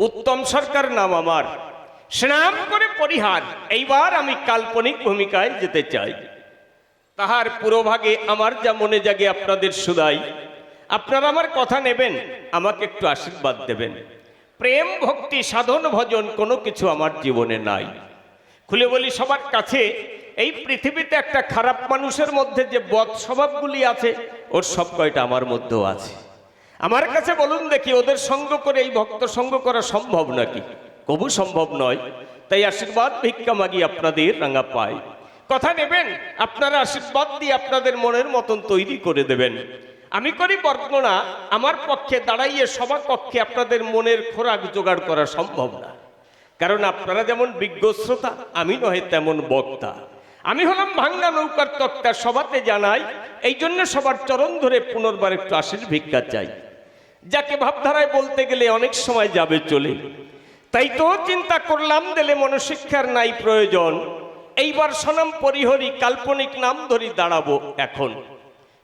উত্তম সরকার নাম আমার। স্নাম করে পরিহার। এইবার আমি কাল্পনিক ভূমিকায় যেতে চাই। তাহার পুরোভাগে আমার যা মনে জাগে আপনাদের সুদাই আপনারা আমার কথা নেবেন, আমাকে একটু আশীর্বাদ দেবেন। প্রেম, ভক্তি, সাধন, ভজন কোনো কিছু আমার জীবনে নাই। খুলে বলি সবার কাছে, এই পৃথিবীতে একটা খারাপ মানুষের মধ্যে যে বদ স্বভাবগুলি আছে, ওর সব কয়টা আমার মধ্যেও আছে। আমার কাছে বলুন দেখি, ওদের সঙ্গ করে এই ভক্ত সঙ্গ করা সম্ভব নাকি? কবু সম্ভব নয়। তাই আশীর্বাদ ভিক্ষা মাগি আপনাদের রাঙা পাই কথা নেবেন, আপনারা আশীর্বাদ দিয়ে আপনাদের মনের মতন তৈরি করে দেবেন। আমি করি বর্ণনা, আমার পক্ষে দাঁড়াইয়ে সভা কক্ষে আপনাদের মনের খোরাক জোগাড় করা সম্ভব না। কারণ আপনারা যেমন বিজ্ঞ শ্রোতা, আমি নহে তেমন বক্তা। আমি হলাম ভাঙ্গা নৌকার তক্তা সবাতে জানাই এই জন্য সবার চরণ ধরে পুনর্বার একটু আশীর ভিক্ষা চাই। যাকে ভাবধারায় বলতে গেলে অনেক সময় যাবে চলে। তাই তো চিন্তা করলাম, দিলে মনশিক্ষার নাই প্রয়োজন। এইবার সনাম পরিহরি, কাল্পনিক নাম ধরি দাঁড়াবো এখন।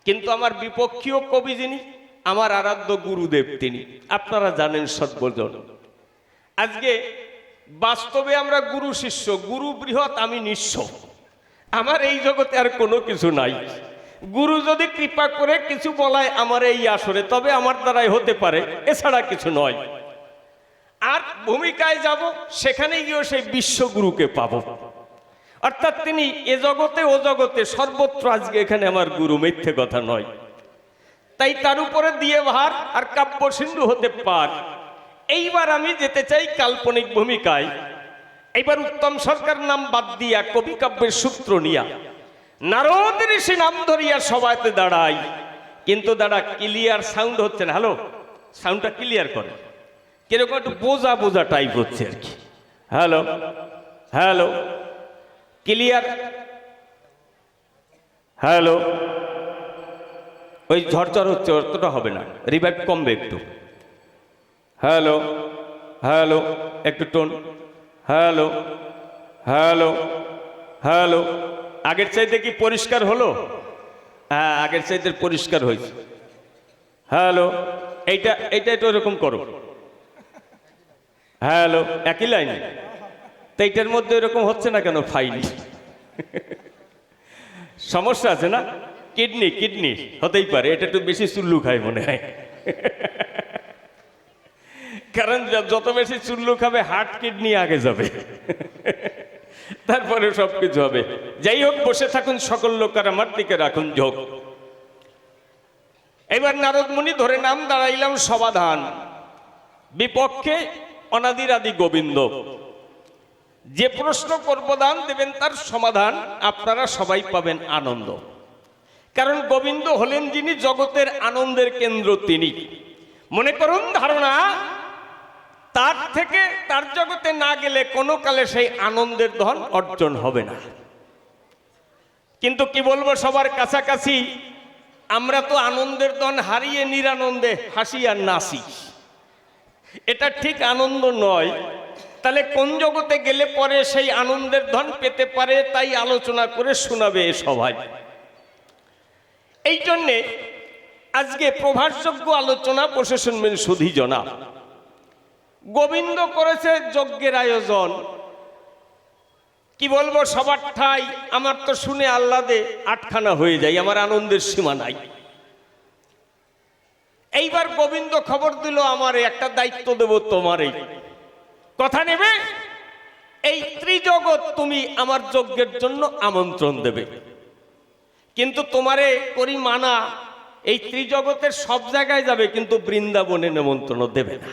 কিন্তু আমার বিপক্ষীয় কবি যিনি, আমার আরাধ্য গুরুদেব তিনি। আপনারা জানেন সর্বজন আজকে বাস্তবে আমরা গুরু শিষ্য, গুরু বৃহৎ, আমি নিঃস্ব। আমার এই জগতে আর কোনো কিছু নাই। গুরু যদি কৃপা করে কিছু বলায় আমার এই আসরে, তবে আমার দ্বারাই হতে পারে, এছাড়া কিছু নয়। আর ভূমিকায় যাব, সেখানে গিয়েও সেই বিশ্বগুরুকে পাবো। অর্থাৎ তিনি এ জগতে, ও জগতে সর্বত্র আজকে এখানে আমার গুরু, মিথ্যে কথা নয়। তাই তার উপরে দিয়ে ভার আর কাব্য সিন্ধু হতে পার। এইবার আমি যেতে চাই কাল্পনিক ভূমিকায়। এইবার উত্তম সরকার নাম বাদ দিয়া কবি কাব্যের সূত্র নিয়া। নারদ ঋষি নাম ধরিয়া সবাইতে দাঁড়াই। কিন্তু দাঁড়া ক্লিয়ার সাউন্ড হচ্ছে না। হ্যালো সাউন্ডটা ক্লিয়ার করে। কীরকম একটু বোঝা বোঝা টাইপ হচ্ছে আর কি। হ্যালো হ্যালো ক্লিয়ার হ্যালো ওই ঝরঝর হচ্ছে, অতটা হবে না। রিভাইভ কমবে একটু। হ্যালো হ্যালো একটু টোন হ্যালো হ্যালো হ্যালো আগের চাইতে কি পরিষ্কার হলো? হ্যাঁ আগের চাইতে পরিষ্কার হয়েছে। হ্যালো, এইটা এইটা একটু এরকম করো। হ্যালো, একই লাইন? তো এইটার মধ্যে এরকম হচ্ছে না কেন ফাইল? সমস্যা আছে না? কিডনি কিডনি, হতেই পারে। এটা একটু বেশি চুল্লু খায় মনে হয়। কারণ যত বেশি চুল্লু খাবে, হার্ট কিডনি আগে যাবে। তারপরে সব কিছু হবে। যাই হোক, বসে থাকুন, সকল লোকের আমার দিকে রাখুন যোগ এবার নারদ মুনি ধরে নাম দাঁড়াইলাম সমাধান। বিপক্ষে অনাদির আদি গোবিন্দ। যে প্রশ্ন করব দান দেবেন, তার সমাধান আপনারা সবাই পাবেন আনন্দ। কারণ গোবিন্দ হলেন যিনি জগতের আনন্দের কেন্দ্র, তিনি। মনে করুন ধারণা তার থেকে তার জগতে না গেলে কোনো কালে সেই আনন্দের ধন অর্জন হবে না। কিন্তু কি বলব, সবার কাছাকাছি আমরা তো আনন্দের ধন হারিয়ে নিরানন্দে হাসি আর নাসি এটা ঠিক আনন্দ নয়। তাহলে কোন জগতে গেলে পরে সেই আনন্দের ধন পেতে পারে তাই আলোচনা করে শোনাবে সবাই এই জন্যে আজকে প্রভাসযোগ্য আলোচনা বসে মেন সুধী জনা গোবিন্দ করেছে যজ্ঞের আয়োজন। কি বলব সবার ঠাই আমার তো শুনে আহ্লাদে আটখানা হয়ে যায়, আমার আনন্দের সীমা নাই। এইবার গোবিন্দ খবর দিল, আমারে একটা দায়িত্ব দেব তোমারই কথা নেবে? এই ত্রিজগৎ তুমি আমার যজ্ঞের জন্য আমন্ত্রণ দেবে। কিন্তু তোমারে করি মানা, এই ত্রিজগতের সব জায়গায় যাবে, কিন্তু বৃন্দাবনে নেমন্ত্রণ দেবে না।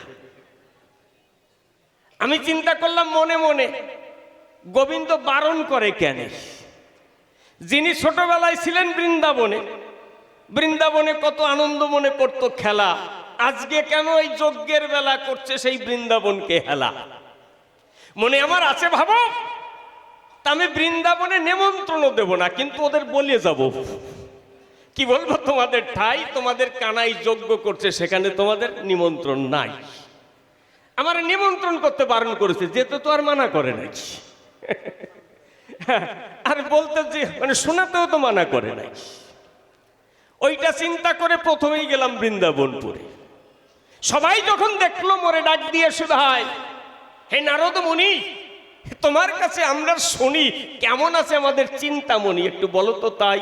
আমি চিন্তা করলাম মনে মনে, গোবিন্দ বারণ করে কেন? যিনি ছোটবেলায় ছিলেন বৃন্দাবনে বৃন্দাবনে কত আনন্দ মনে করতো খেলা, আজকে কেন এই যজ্ঞের বেলা করছে সেই বৃন্দাবনকে হেলা? মনে আমার আছে ভাবো? তা আমি বৃন্দাবনে নেমন্ত্রণও দেব না, কিন্তু ওদের বলে যাব। কি বলব তোমাদের ঠাই? তোমাদের কানাই যজ্ঞ করছে, সেখানে তোমাদের নিমন্ত্রণ নাই। আমার নিমন্ত্রণ করতে বারণ করেছে যেতে তো আর মানা করে নাকি আর বলতে যে মানে শোনাতেও তো মানা করে নাকি ওইটা চিন্তা করে প্রথমেই গেলাম বৃন্দাবনপুরে। সবাই যখন দেখল, মোরে ডাক দিয়ে শুধায় হে নারদ মুনি তোমার কাছে আমরা শুনি, কেমন আছে আমাদের চিন্তামণি, একটু বলো তো তাই।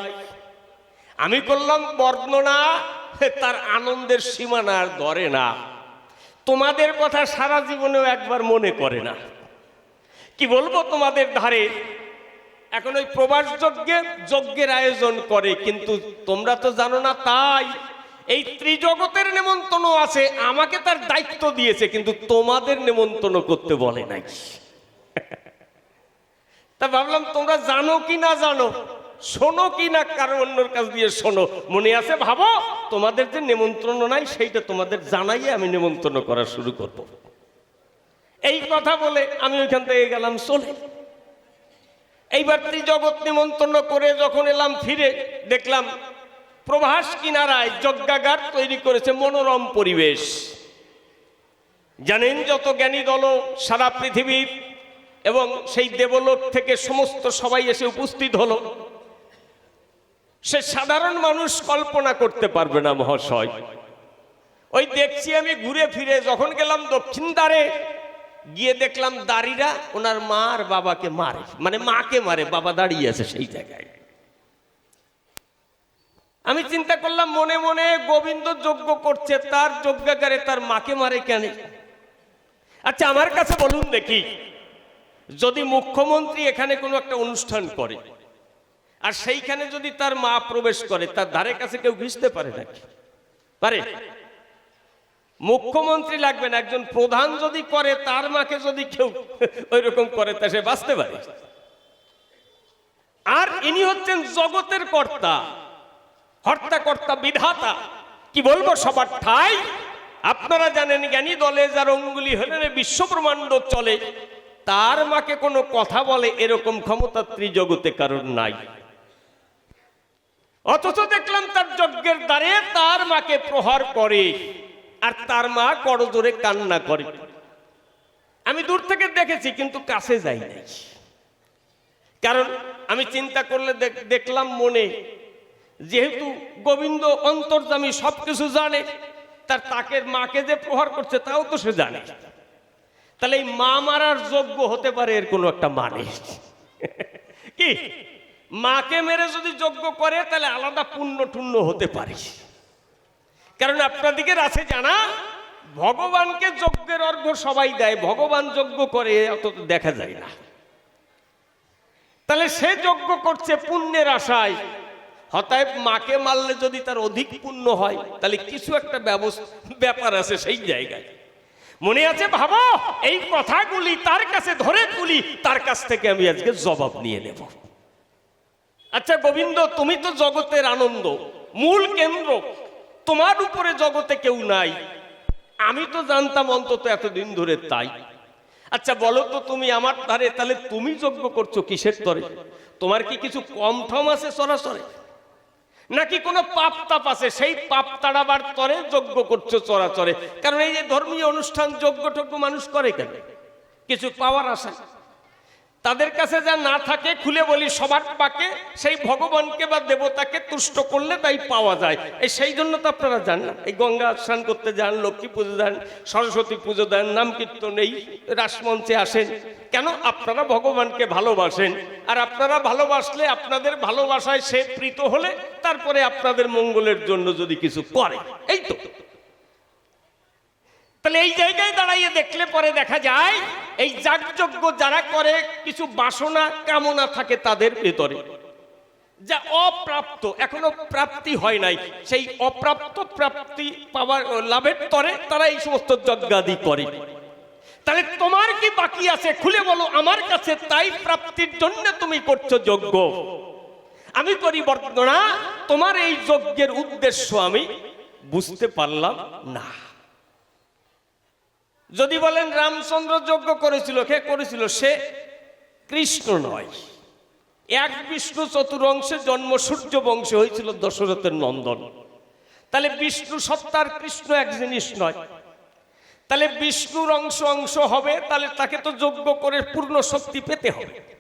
আমি করলাম বর্ণনা, তার আনন্দের সীমানা আর ধরে না। তোমাদের কথা সারা জীবনেও একবার মনে করে না। কি বলব তোমাদের ধারে? এখন ওই প্রবাস যজ্ঞে, যজ্ঞের আয়োজন করে, কিন্তু তোমরা তো জানো না তাই। এই ত্রিজগতের নেমন্তন্ন আছে, আমাকে তার দায়িত্ব দিয়েছে, কিন্তু তোমাদের নেমন্তন্ন করতে বলে নাই। তা ভাবলাম তোমরা জানো কি না জানো? শোনো কি না কারও অন্যর কাছ দিয়ে শোনো। মনে আছে, ভাবো, তোমাদের যে নেমন্ত্রণ নাই, সেইটা তোমাদের জানাইয়ে আমি নেমন্তন্ন করা শুরু করব। এই কথা বলে আমি ওইখান থেকে গেলাম, চলে। এইবার ত্রিজগৎ নিমন্ত্রণ করে যখন এলাম ফিরে, দেখলাম প্রভাস কিনারায় যজ্ঞাগার তৈরি করেছে মনোরম পরিবেশ। জানেন যত জ্ঞানী দল সারা পৃথিবীর এবং সেই দেবলোক থেকে সমস্ত সবাই এসে উপস্থিত হলো। সে সাধারণ মানুষ কল্পনা করতে পারবে না, মহাশয়। ওই দেখছি আমি ঘুরে ফিরে, যখন গেলাম দক্ষিণ দ্বারে, গিয়ে দেখলাম দাড়িরা ওনার মা আর বাবাকে মারে মানে মাকে মারে, বাবা দাঁড়িয়ে আছে সেই জায়গায়। আমি চিন্তা করলাম, মনে মনে গোবিন্দ যজ্ঞ করছে, তার যজ্ঞাগারে তার মাকে মারে কেন? আচ্ছা আমার কাছে বলুন দেখি, যদি মুখ্যমন্ত্রী এখানে কোনো একটা অনুষ্ঠান করে আর সেইখানে যদি তার মা প্রবেশ করে, তার ধারে কাছে কেউ ঘিসতে পারে নাকি? পারে। মুখ্যমন্ত্রী লাগবে না, একজন প্রধান যদি করে, তার মাকে যদি কেউ ওই রকম করে, তা সে বাঁচতে পারে। আর ইনি হচ্ছেন জগতের কর্তা হর্তা কর্তা বিধাতা। কি বলব, সবার ঠাই। আপনারা জানেন, জ্ঞানী দলে যার অঙ্গুলি হলে বিশ্ব ব্রহ্মাণ্ড চলে, তার মাকে কোনো কথা বলে এরকম ক্ষমতা ত্রিজগতে কারণ নাই। অথচ দেখলাম তার যজ্ঞের দ্বারে তার মাকে প্রহার করে আর তার মা করজোরে কান্না করে। আমি দূর থেকে দেখেছি, কিন্তু কাছে যাই নাই। কারণ আমি চিন্তা করলে দেখ- দেখলাম মনে, যেহেতু গোবিন্দ অন্তর্জামী সবকিছু জানে, তার তাকে মাকে যে প্রহার করছে তাও তো সে জানে। তাহলে এই মা মারার যোগ্য হতে পারে এর কোনো একটা মানে। কি? মাকে মেরে যদি যজ্ঞ করে, তাহলে আলাদা পুণ্য টুণ্য হতে পারে। কারণ আপনাদিকে আছে জানা, ভগবানকে যজ্ঞের অর্ঘ সবাই দেয়, ভগবান যজ্ঞ করে, অত দেখা যায় না। তাহলে সে যজ্ঞ করছে পুণ্যের আশায়। হতায় মাকে মারলে যদি তার অধিক পুণ্য হয়, তাহলে কিছু একটা ব্যবস্থা ব্যাপার আছে সেই জায়গায়। মনে আছে, ভাবো, এই কথাগুলি তার কাছে ধরে তুলি, তার কাছ থেকে আমি আজকে জবাব নিয়ে নেব। আচ্ছা গোবিন্দ, তুমি তো জগতের আনন্দ। মূল কেন্দ্র, তোমার উপরে জগতে কেউ নাই। আমি তো জানতাম অন্তত এতদিন ধরে তাই। আচ্ছা বলো তো তুমি আমার ধারে, তাহলে তুমি যজ্ঞ করছ কিসের তরে? তোমার কি কিছু কম আছে সরাসরি? নাকি কোনো পাপ তাপ আছে? সেই পাপ তাড়াবার তরে যজ্ঞ করছ চরাচরে কারণ এই যে ধর্মীয় অনুষ্ঠান যজ্ঞ টজ্ঞ মানুষ করে কেন? কিছু পাওয়ার আশা তাদের কাছে যা না থাকে, খুলে বলি, সবার পাকে সেই ভগবানকে বা দেবতাকে তুষ্ট করলে তাই পাওয়া যায়। এই সেই জন্য তো আপনারা যান না। এই গঙ্গা স্নান করতে যান, লক্ষ্মী পুজো দেন, সরস্বতী পুজো দেন, নাম কীর্তন, এই রাসমঞ্চে আসেন। কেন? আপনারা ভগবানকে ভালোবাসেন। আর আপনারা ভালোবাসলে আপনাদের ভালোবাসায় সে প্রীত হলে তারপরে আপনাদের মঙ্গলের জন্য যদি কিছু করে। এই তো। তাহলে এই জায়গায় দাঁড়াইয়ে দেখলে পরে দেখা যায়, এই যাগযজ্ঞ যারা করে, কিছু বাসনা কামনা থাকে তাদের ভেতরে। যা অপ্রাপ্ত, এখনও প্রাপ্তি হয় নাই। সেই অপ্রাপ্ত প্রাপ্তি পাওয়ার লাভের তরে তারা এই সমস্ত যজ্ঞাদি করে। তাহলে তোমার কি বাকি আছে? খুলে বলো, আমার কাছে তাই প্রাপ্তির জন্য তুমি করছ যজ্ঞ। আমি করি বর্ণনা তোমার এই যজ্ঞের উদ্দেশ্য আমি বুঝতে পারলাম না। যদি বলেন রামচন্দ্র যজ্ঞ করেছিল, কে করেছিল? সে কৃষ্ণ নয়। এক বিষ্ণু চতুরংশে জন্ম, সূর্য বংশে হয়েছিল দশরথের নন্দন। তাহলে বিষ্ণু সত্তার কৃষ্ণ এক জিনিস নয়। তাহলে বিষ্ণুর অংশ অংশ হবে, তাহলে তাকে তো যজ্ঞ করে পূর্ণ শক্তি পেতে হবে।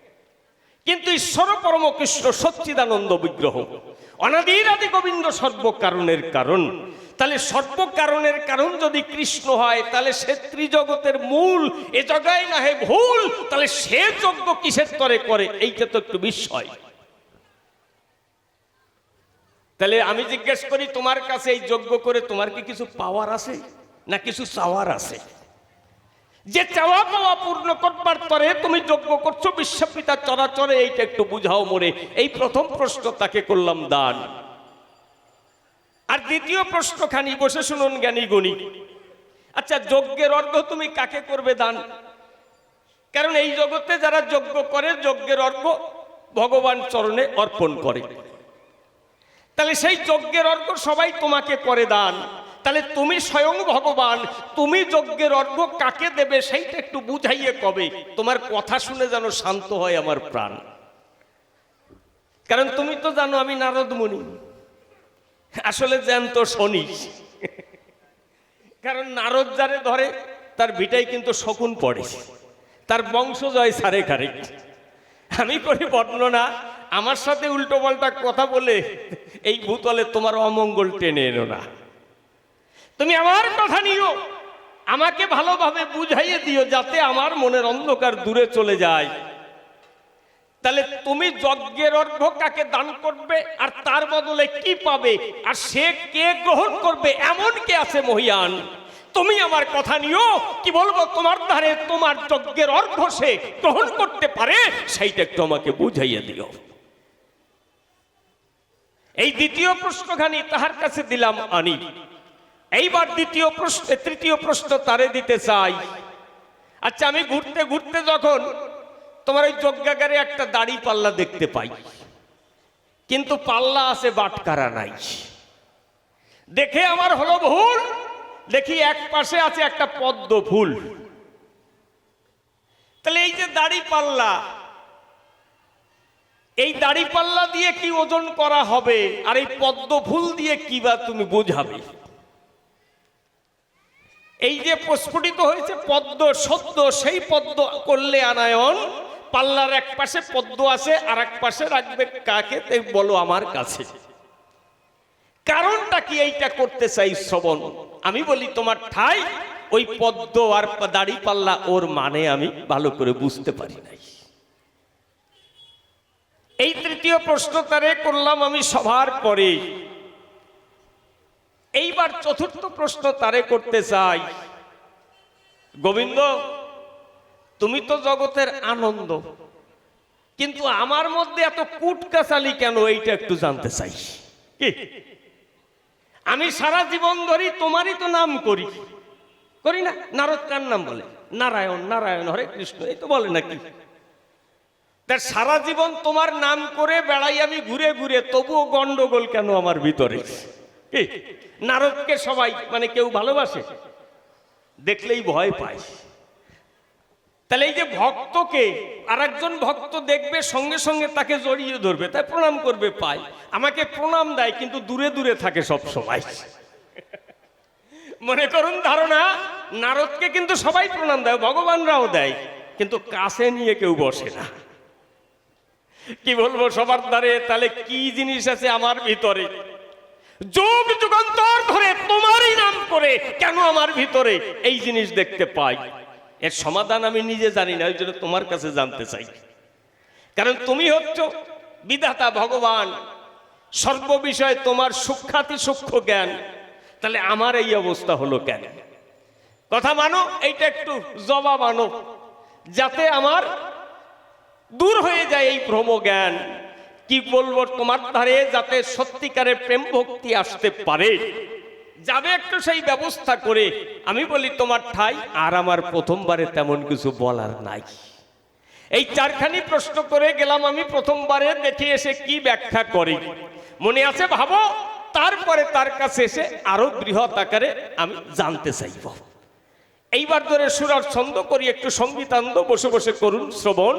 কিন্তু ঈশ্বর পরম কৃষ্ণ সচ্চিদানন্দ বিগ্রহ। অনাদির আদি গোবিন্দ সর্বকারণের কারণ। তাহলে সর্বকারণের কারণ যদি কৃষ্ণ হয়, তাহলে সে ত্রিজগতের মূল, এ জায়গায় না হে ভুল, তাহলে সে যজ্ঞ কিসের তরে করে? এইটা তো একটু বিস্ময়। তাহলে আমি জিজ্ঞেস করি, তোমার কাছে এই যজ্ঞ করে তোমার কি কিছু পাওয়ার আছে? না কিছু চাওয়ার আছে? যে চাওয়া পাওয়া পূর্ণ করবার তরে তুমি যজ্ঞ করছ, বিশ্বপিতা চরাচরে এইটা একটু বুঝাও মোরে। এই প্রথম প্রশ্ন তাকে করলাম দান। আর দ্বিতীয় প্রশ্নখানি, বসে শুনুন জ্ঞানী গণি। আচ্ছা যজ্ঞের অর্ঘ তুমি কাকে করবে দান? কারণ এই জগতে যারা যজ্ঞ করে, যজ্ঞের অর্ঘ ভগবান চরণে অর্পণ করে। তাহলে সেই যজ্ঞের অর্ঘ সবাই তোমাকে করে দান। তাহলে তুমি স্বয়ং ভগবান, তুমি যজ্ঞের অর্ঘ কাকে দেবে সেইটা একটু বুঝাইয়ে কবে? তোমার কথা শুনে যেন শান্ত হয় আমার প্রাণ। কারণ তুমি তো জানো আমি নারদমণি। আসলে জ্যান্ত শনি। কারণ নারদ যারে ধরে, তার ভিটাই কিন্তু শকুন পড়ে। তার বংশ জয় সারে খারে। আমি করি বর্ণনা, আমার সাথে উল্টো পাল্টা কথা বলে এই ভূতলে তোমার অমঙ্গল টেনে এনো না। তুমি আমার কথা নিও। আমাকে ভালোভাবে বুঝাইয়ে দিও যাতে আমার মনের অন্ধকার দূরে চলে যায়। তাহলে তুমি যজ্ঞের অর্ঘ কাকে দান করবে? আর তার বদলে কি পাবে? আর সে কে গ্রহণ করবে? এমন কে আছে মহিয়ান? তুমি আমার কথা নিও। কি বলব? তোমার ধারে তোমার যজ্ঞের অর্ঘ সে গ্রহণ করতে পারে, সেইটা একটু আমাকে বুঝাইয়ে দিও। এই দ্বিতীয় প্রশ্নখানি তাহার কাছে দিলাম আনি। এইবার দ্বিতীয় প্রশ্ন, তৃতীয় প্রশ্ন তারে দিতে চাই। আচ্ছা আমি ঘুরতে ঘুরতে যখন তোমার ওই যজ্ঞাগারে একটা দাড়ি পাল্লা দেখতে পাই। কিন্তু পাল্লা আছে বাটকারা নাই। দেখে আমার হলো ভুল, দেখি এক পাশে আছে একটা পদ্ম ফুল। তাহলে এই যে দাড়ি পাল্লা, এই দাড়ি পাল্লা দিয়ে কি ওজন করা হবে, আর এই পদ্ম ফুল দিয়ে কি বা তুমি বুঝাবে? এই যে প্রস্ফুটিত হয়েছে পদ্ম, সদ্য সেই পদ্ম করলে আনায়ন পাল্লার এক পাশে পদ্ম আছে আর এক পাশে রাখবে কাকে? বলো আমার কাছে। কারণটা কি এইটা করতে চাই শ্রবণ? আমি বলি তোমার ঠাই, ওই পদ্ম আর দাড়ি পাল্লা, ওর মানে আমি ভালো করে বুঝতে পারি নাই। এই তৃতীয় প্রশ্ন তারে করলাম আমি সভার পরে। এইবার চতুর্থ প্রশ্ন তারে করতে চাই। গোবিন্দ তুমি তো জগতের আনন্দ। কিন্তু আমার মধ্যে এত কুটকাচালি কেন এইটা একটু জানতে চাই। কি? আমি সারা জীবন ধরি তোমারই তো নাম করি। করি না? নারদ কার নাম বলে? নারায়ণ নারায়ণ, হরে কৃষ্ণ, এই তো বলে নাকি। সারা জীবন তোমার নাম করে বেড়াই আমি ঘুরে ঘুরে, তবুও গন্ডগোল কেন আমার ভিতরে? নারদকে সবাই মানে কেউ ভালোবাসে? দেখলেই ভয় পায়। তাহলে এই যে ভক্তকে আর একজন ভক্ত দেখবে, সঙ্গে সঙ্গে তাকে জড়িয়ে ধরবে, তাই প্রণাম করবে পাই। আমাকে প্রণাম দেয়, কিন্তু দূরে দূরে থাকে সব সময়। মনে করুন ধারণা, নারদকে কিন্তু সবাই প্রণাম দেয়, ভগবানরাও দেয়, কিন্তু কাছে নিয়ে কেউ বসে না। কি বলব সবার দ্বারে, তাহলে কি জিনিস আছে আমার ভিতরে? যুগ যুগান্তর ধরে তোমারই নাম করে কেন আমার ভিতরে এই জিনিস দেখতে পাই? এর সমাধান আমি নিজে জানি না, ওই জন্য তোমার কাছে জানতে চাই। কারণ তুমি হচ্ছ বিধাতা ভগবান, সর্ববিষয়ে তোমার সূক্ষাতি সূক্ষ্ম জ্ঞান। তাহলে আমার এই অবস্থা হলো কেন? কথা মানো, এইটা একটু জবাব আনো, যাতে আমার দূর হয়ে যায় এই ভ্রম জ্ঞান। কি বলব তোমার ধারে যাতে সত্যিকারের প্রেম ভক্তি আসতে পারে? যাবে একটু সেই ব্যবস্থা করে। আমি বলি, তোমার ঠাই আর আমার প্রথমবারে তেমন কিছু বলার নাই। এই চারখানি প্রশ্ন করে গেলাম আমি প্রথমবারে, দেখে এসে কি ব্যাখ্যা করি। মনে আছে, ভাবো, তারপরে তার কাছে এসে আরও বৃহৎ আকারে আমি জানতে চাইব। এইবার ধরে সুরার ছন্দ করি, একটু সঙ্গীতান্দ বসে বসে করুন শ্রবণ।